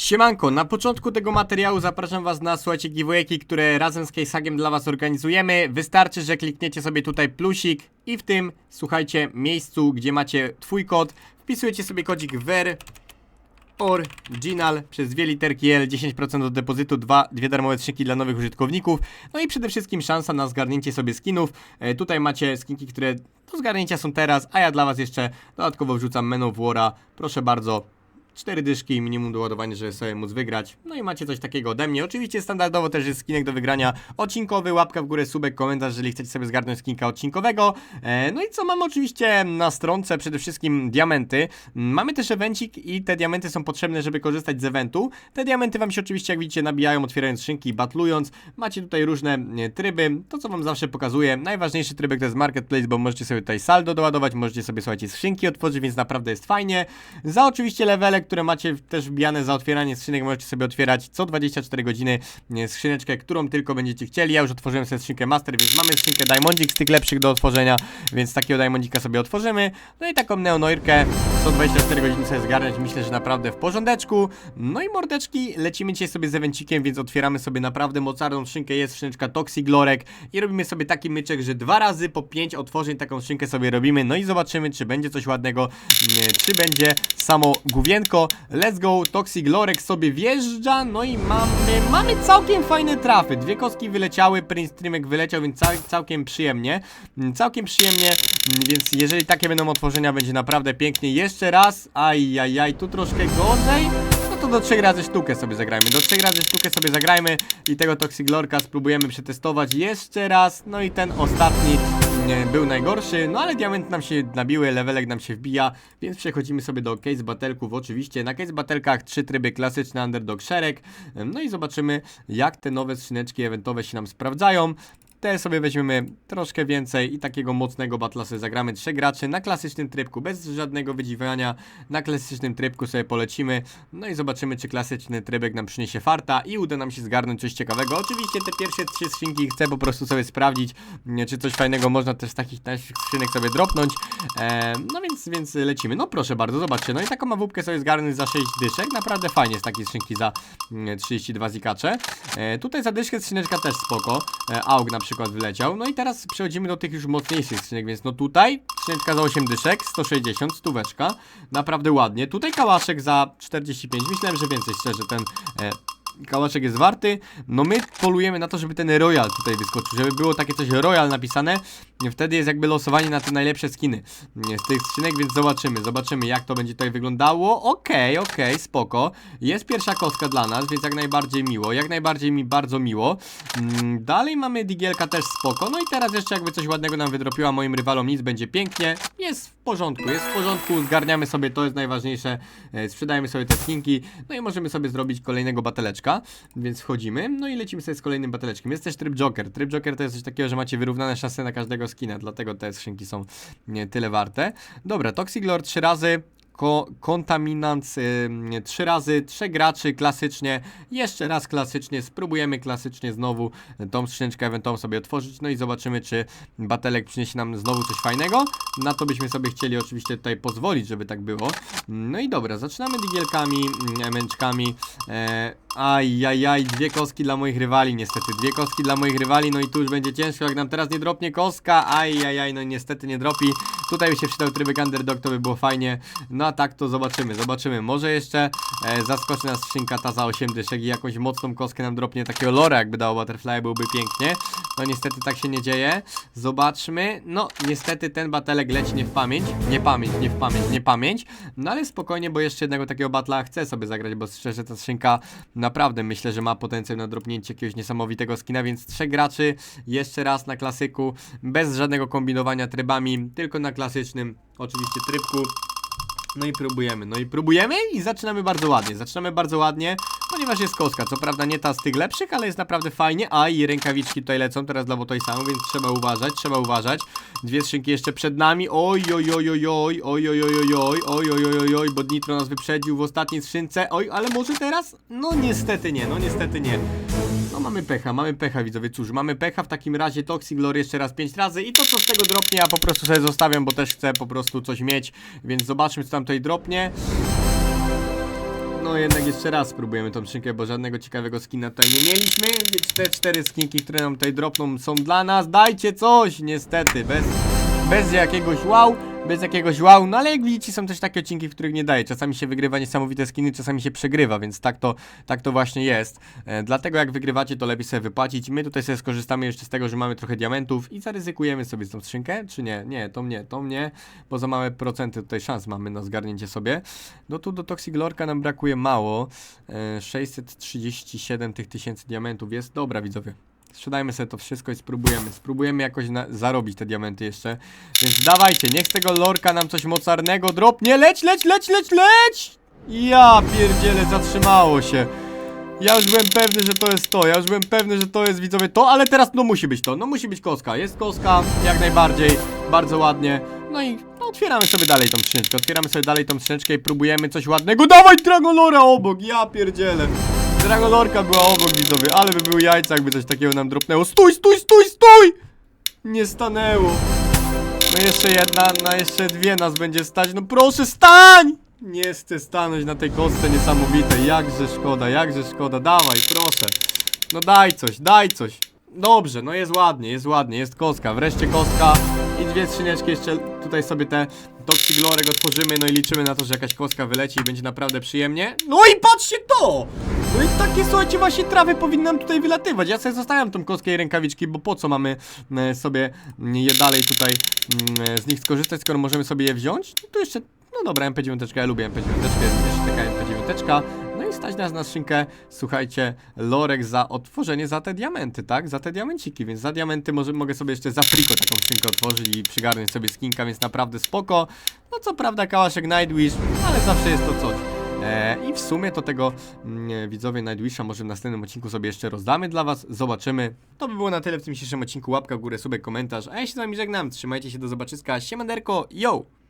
Siemanko, na początku tego materiału zapraszam was na słuchajcie giveawayki, które razem z Casehagiem dla was organizujemy. Wystarczy, że klikniecie sobie tutaj plusik i w tym, słuchajcie, miejscu, gdzie macie twój kod, wpisujecie sobie kodzik WER Original przez dwie literki L, 10% od depozytu, dwa, dwie darmowe skrzynki dla nowych użytkowników, no i przede wszystkim szansa na zgarnięcie sobie skinów. E, tutaj macie skinki, które do zgarnięcia są teraz, a ja dla was jeszcze dodatkowo wrzucam Men of War'a. Proszę bardzo, cztery dyszki minimum do ładowania, żeby sobie móc wygrać. No i macie coś takiego ode mnie. Oczywiście standardowo też jest skinek do wygrania odcinkowy, łapka w górę, subek, komentarz, jeżeli chcecie sobie zgarnąć skinka odcinkowego. E, no i co mam oczywiście na stronce przede wszystkim diamenty. Mamy też evencik i te diamenty są potrzebne, żeby korzystać z eventu. Te diamenty wam się oczywiście, jak widzicie, nabijają otwierając skrzynki i batlując. Macie tutaj różne tryby, to co wam zawsze pokazuję. Najważniejszy trybek to jest marketplace, bo możecie sobie tutaj saldo doładować, możecie sobie, słuchajcie, skrzynki otworzyć, więc naprawdę jest fajnie. Za oczywiście levele, które macie też wbijane za otwieranie skrzynek, możecie sobie otwierać co 24 godziny e, skrzyneczkę, którą tylko będziecie chcieli. Ja już otworzyłem sobie skrzynkę Master, więc mamy skrzynkę Diamondzik z tych lepszych do otworzenia, więc takiego Diamondzika sobie otworzymy. No i taką neonoirkę co 24 godziny sobie zgarnąć, myślę, że naprawdę w porządeczku. No i mordeczki, lecimy dzisiaj sobie z evencikiem, więc otwieramy sobie naprawdę mocarną skrzynkę, jest skrzyneczka Toxic Lorek i robimy sobie taki myczek, że dwa razy po 5 otworzeń taką skrzynkę sobie robimy, no i zobaczymy, czy będzie coś ładnego, nie, czy będzie samo główienko. Let's go, Toxic Lorek sobie wjeżdża, no i mamy, mamy całkiem fajne trafy. Dwie kostki wyleciały, Prince Streamek wyleciał, więc cał, całkiem przyjemnie. Mm, Całkiem przyjemnie, mm, więc jeżeli takie będą otworzenia, będzie naprawdę pięknie. Jeszcze raz, ajajaj, tu troszkę gorzej. No to do trzech razy sztukę sobie zagrajmy. Do trzech razy sztukę sobie zagrajmy i tego Toxic Lorka spróbujemy przetestować jeszcze raz. No i ten ostatni nie, był najgorszy, no ale diament nam się nabiły, levelek nam się wbija, więc przechodzimy sobie do case battleków oczywiście. Na case battlekach trzy tryby klasyczny underdog szereg. No i zobaczymy jak te nowe skrzyneczki eventowe się nam sprawdzają. Te sobie weźmiemy troszkę więcej i takiego mocnego batla zagramy trzech graczy na klasycznym trybku, bez żadnego wydziwiania. Na klasycznym trybku sobie polecimy, no i zobaczymy czy klasyczny trybek nam przyniesie farta i uda nam się zgarnąć coś ciekawego. Oczywiście te pierwsze trzy skrzynki chcę po prostu sobie sprawdzić, czy coś fajnego można też z takich skrzynek sobie dropnąć. E, no więc, więc lecimy. No proszę bardzo, zobaczcie. No i taką mawupkę sobie zgarnąć za 6 dyszek. Naprawdę fajnie z takiej skrzynki za mm, 32 zikacze. E, tutaj za dyszkę skrzyneczka też spoko. E, AUG na przykład wyleciał. No i teraz przechodzimy do tych już mocniejszych skrzynek, więc no tutaj skrzyneczka za 8 dyszek, 160, stóweczka. Naprawdę ładnie. Tutaj kałaszek za 45. Myślałem, że więcej szczerze ten e, kałaszek jest warty. No my polujemy na to, żeby ten Royal tutaj wyskoczył, żeby było takie coś Royal napisane. Wtedy jest jakby losowanie na te najlepsze skiny z tych skrzynek, więc zobaczymy, zobaczymy jak to będzie tutaj wyglądało. Okej, okej, spoko. Jest pierwsza kostka dla nas, więc jak najbardziej miło, jak najbardziej mi bardzo miło. Mm, dalej mamy Digielka też spoko. No i teraz jeszcze jakby coś ładnego nam wydropiła moim rywalom nic, będzie pięknie. Jest porządku, jest w porządku, zgarniamy sobie, to jest najważniejsze. E, sprzedajemy sobie te skinki, no i możemy sobie zrobić kolejnego bateleczka, więc wchodzimy, no i lecimy sobie z kolejnym bateleczkiem. Jest też tryb Joker. Tryb Joker to jest coś takiego, że macie wyrównane szanse na każdego skina, dlatego te skrzynki są tyle warte. Dobra, Toxic Lord trzy razy, Ko kontaminant y, trzy razy, trzech graczy klasycznie, jeszcze raz klasycznie, spróbujemy klasycznie znowu tą skrzyneczkę eventom sobie otworzyć, no i zobaczymy czy batelek przyniesie nam znowu coś fajnego, na to byśmy sobie chcieli oczywiście tutaj pozwolić, żeby tak było. No i dobra, zaczynamy digielkami, mm, emęczkami, e, ajajaj, dwie kostki dla moich rywali niestety, dwie kostki dla moich rywali, no i tu już będzie ciężko, jak nam teraz nie dropnie kostka, ajajaj, no niestety nie dropi, tutaj by się przydał trybek underdog, to by było fajnie, no a tak to zobaczymy, zobaczymy. Może jeszcze e, zaskoczy nas skrzynka ta za 8 dyszek i jakąś mocną kostkę nam dropnie takiego lora, jakby dało butterfly, byłby pięknie. No niestety tak się nie dzieje. Zobaczmy. No niestety ten batelek leci nie w pamięć. Nie pamięć, nie w pamięć, nie pamięć. No ale spokojnie, bo jeszcze jednego takiego batla chcę sobie zagrać, bo szczerze ta skrzynka naprawdę myślę, że ma potencjał na dropnięcie jakiegoś niesamowitego skina, więc trzech graczy jeszcze raz na klasyku, bez żadnego kombinowania trybami, tylko na klasycznym oczywiście trybku. No i próbujemy, no i próbujemy i zaczynamy bardzo ładnie, zaczynamy bardzo ładnie, ponieważ jest kostka, co prawda nie ta z tych lepszych, ale jest naprawdę fajnie, a i rękawiczki tutaj lecą teraz dla Botoj samą, więc trzeba uważać, trzeba uważać, dwie skrzynki jeszcze przed nami, oj oj oj oj, oj oj oj oj oj, oj oj oj oj oj, bo Nitro nas wyprzedził w ostatniej skrzynce, oj, ale może teraz? No niestety nie, no niestety nie. No mamy pecha, mamy pecha widzowie, cóż, mamy pecha, w takim razie Toxic Lore jeszcze raz 5 razy i to co z tego dropnie ja po prostu sobie zostawiam, bo też chcę po prostu coś mieć, więc zobaczmy co tam tutaj dropnie. No jednak jeszcze raz spróbujemy tą skrzynkę, bo żadnego ciekawego skina tutaj nie mieliśmy, więc te cztery skinki, które nam tutaj dropną są dla nas, dajcie coś, niestety, bez, bez jakiegoś wow, bez jakiegoś wow, no ale jak widzicie są też takie odcinki, w których nie daje, czasami się wygrywa niesamowite skiny, czasami się przegrywa, więc tak to, tak to właśnie jest, e, dlatego jak wygrywacie, to lepiej sobie wypłacić, my tutaj sobie skorzystamy jeszcze z tego, że mamy trochę diamentów i zaryzykujemy sobie tą skrzynkę, czy nie, nie, to mnie, to mnie, bo za małe procenty tutaj szans mamy na zgarnięcie sobie, no tu do Toxic Lorka nam brakuje mało. E, 637 tych tysięcy diamentów jest. Dobra, widzowie. Sprzedajmy sobie to wszystko i spróbujemy. Spróbujemy jakoś zarobić te diamenty jeszcze. Więc dawajcie, niech tego lorka nam coś mocarnego dropnie. Leć, leć, leć, leć, leć! Ja pierdzielę, zatrzymało się. Ja już byłem pewny, że to jest to. Ja już byłem pewny, że to jest widzowie to, ale teraz no musi być to. No musi być koska. Jest koska, jak najbardziej. Bardzo ładnie. No i no, otwieramy sobie dalej tą skrzyneczkę. Otwieramy sobie dalej tą skrzyneczkę i próbujemy coś ładnego. Dawaj Dragolora obok, ja pierdzielę. Dragolorka była obok widzowie, ale by były jajca, jakby coś takiego nam dropnęło. Stój, stój, stój, stój! Nie stanęło. No jeszcze jedna, na jeszcze dwie nas będzie stać. No proszę, stań! Nie chcę stanąć na tej kostce niesamowitej. Jakże szkoda, jakże szkoda. Dawaj, proszę. No daj coś, daj coś. Dobrze, no jest ładnie, jest ładnie, jest koska. Wreszcie koska i dwie skrzyneczki jeszcze tutaj sobie te Toxic Lorek otworzymy, no i liczymy na to, że jakaś koska wyleci i będzie naprawdę przyjemnie. No i patrzcie to! No i takie, słuchajcie, właśnie trawy powinny nam tutaj wylatywać. Ja sobie zostawiam tą kostkę i rękawiczki, bo po co mamy e, sobie je dalej tutaj mm, z nich skorzystać, skoro możemy sobie je wziąć? No to jeszcze, no dobra, MP9, ja lubię MP9, jeszcze taka MP9. No i stać nas na skrzynkę, słuchajcie, lorek za otworzenie za te diamenty, tak? Za te diamenciki, więc za diamenty może, mogę sobie jeszcze za friko taką skrzynkę otworzyć i przygarnąć sobie skinka, więc naprawdę spoko. No co prawda kałaszek Nightwish, ale zawsze jest to coś. E, I w sumie to tego mm, widzowie Nightwisha może w następnym odcinku sobie jeszcze rozdamy dla was, zobaczymy. To by było na tyle w tym dzisiejszym odcinku, łapka w górę, subek, komentarz, a ja się z wami żegnam, trzymajcie się, do zobaczyska, siemanderko, yo!